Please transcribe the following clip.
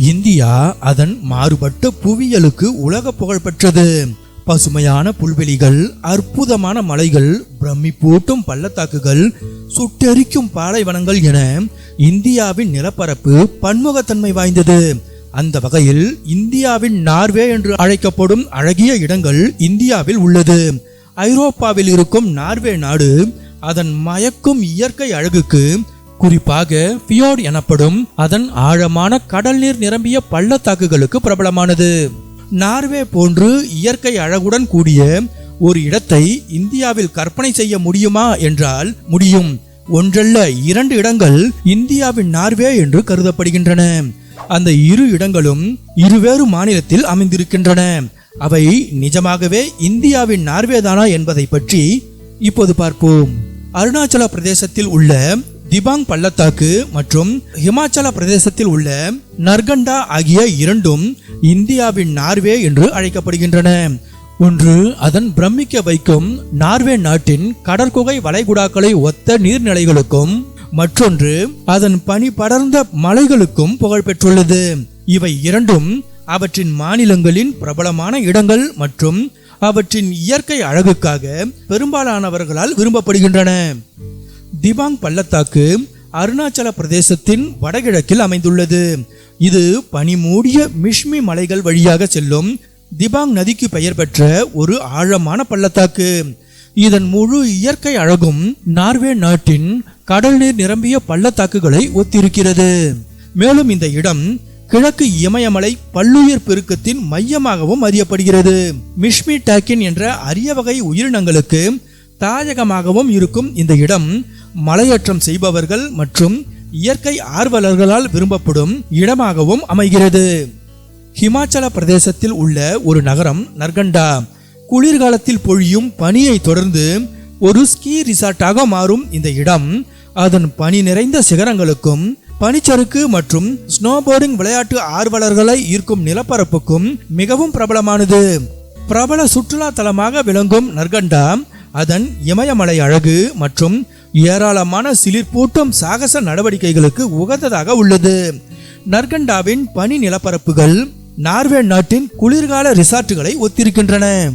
India அதன் மாறுபட்ட புவியியலுக்கு உலக புகழ் பெற்றது. பசுமையான புல்வெளிகள் அற்புதமான மலைகள் பிரமிப்பூட்டும் பள்ளத்தாக்குகள் சுட்டெரிக்கும் பாலைவனங்கள் என இந்தியாவின் நிலப்பரப்பு பன்முகத்தன்மை வாய்ந்தது. அந்த வகையில் இந்தியாவின் நார்வே என்று அழைக்கப்படும் அழகிய இடங்கள் இந்தியாவில் உள்ளது. ஐரோப்பாவில் இருக்கும் நார்வே நாடு அதன் மயக்கும் இயற்கை அழகுக்கு குறிப்பாக பியோர்ட் எனப்படும் அதன் ஆழமான கடல் நீர் நிரம்பிய பள்ளத்தாக்குகளுக்கு பிரபலமானது. நார்வே போன்று இயற்கை அழகுடன் கூடிய ஒரு இடத்தை இந்தியாவில் கற்பனை செய்ய முடியுமா என்றால் முடியும். ஒன்றல்ல இரண்டு இடங்கள் இந்தியாவின் நார்வே என்று கருதப்படுகின்றன. அந்த இரு இடங்களும் இருவேறு மாநிலத்தில் அமைந்திருக்கின்றன. அவை நிஜமாகவே இந்தியாவின் நார்வேதானா என்பதை பற்றி இப்போது பார்ப்போம். அருணாச்சல பிரதேசத்தில் உள்ள திபாங் பள்ளத்தாக்கு மற்றும் ஹிமாச்சல பிரதேசத்தில் உள்ள நர்கண்டா ஆகிய இரண்டும் இந்தியாவின் நார்வே என்று அழைக்கப்படுகின்றன. ஒன்று அதன் பிரமிக்க வைக்கும் நார்வே நாட்டின் கடற்குகை வளைகுடாக்களை ஒத்த நீர்நிலைகளுக்கும் மற்றொன்று அதன் பனி படர்ந்த மலைகளுக்கும் புகழ் பெற்றுள்ளது. இவை இரண்டும் அவற்றின் மாநிலங்களின் பிரபலமான இடங்கள் மற்றும் அவற்றின் இயற்கை அழகுக்காக பெரும்பாலானவர்களால் விரும்பப்படுகின்றன. திபாங் பள்ளத்தாக்கு அருணாச்சல பிரதேசத்தின் வடகிழக்கில் அமைந்துள்ளது. இது பனிமூடிய மிஷ்மி மலைகள் வழியாக செல்லும் திபாங் நதிக்கு பெயர் பெற்ற ஒரு ஆழமான பள்ளத்தாக்கு. இதன் முழு இயற்கை அழகும் நார்வே நாட்டின் கடல் நீர் நிரம்பிய பள்ளத்தாக்குகளை ஒத்திருக்கிறது. மேலும் இந்த இடம் கிழக்கு இமயமலை பல்லுயிர் பெருக்கத்தின் மையமாகவும் அறியப்படுகிறது. மிஷ்மி டாக்கின் என்ற அரிய வகை உயிரினங்களுக்கு தாயகமாகவும் இருக்கும் இந்த இடம் மலையேற்றம் செய்பவர்கள் மற்றும் இயற்கை ஆர்வலர்களால் விரும்பப்படும் இடமாகவும் அமைகிறது. ஹிமாச்சல பிரதேசத்தில் உள்ள ஒரு நகரம் நர்கண்டா குளிர்காலத்தில் பொழியும் பனியை தொடர்ந்து ஒரு ஸ்கீ ரிசார்ட்டாக மாறும் இந்த இடம். அதன் பனி நிறைந்த சிகரங்களுக்கும் பனிச்சறுக்கு மற்றும் ஸ்னோபோர்டிங் விளையாட்டு ஆர்வலர்களை ஈர்க்கும் நிலப்பரப்புக்கும் மிகவும் பிரபலமானது. பிரபல சுற்றுலா தலமாக விளங்கும் நர்கண்டா அதன் இமயமலை அழகு மற்றும் ஏராளமான சிலிர்ப்பூட்டும் சாகச நடவடிக்கைகளுக்கு உகந்ததாக உள்ளது. நர்கண்டாவின் பனி நிலப்பரப்புகள் நார்வே நாட்டின் குளிர்கால ரிசார்ட்டுகளை ஒத்திருக்கின்றன.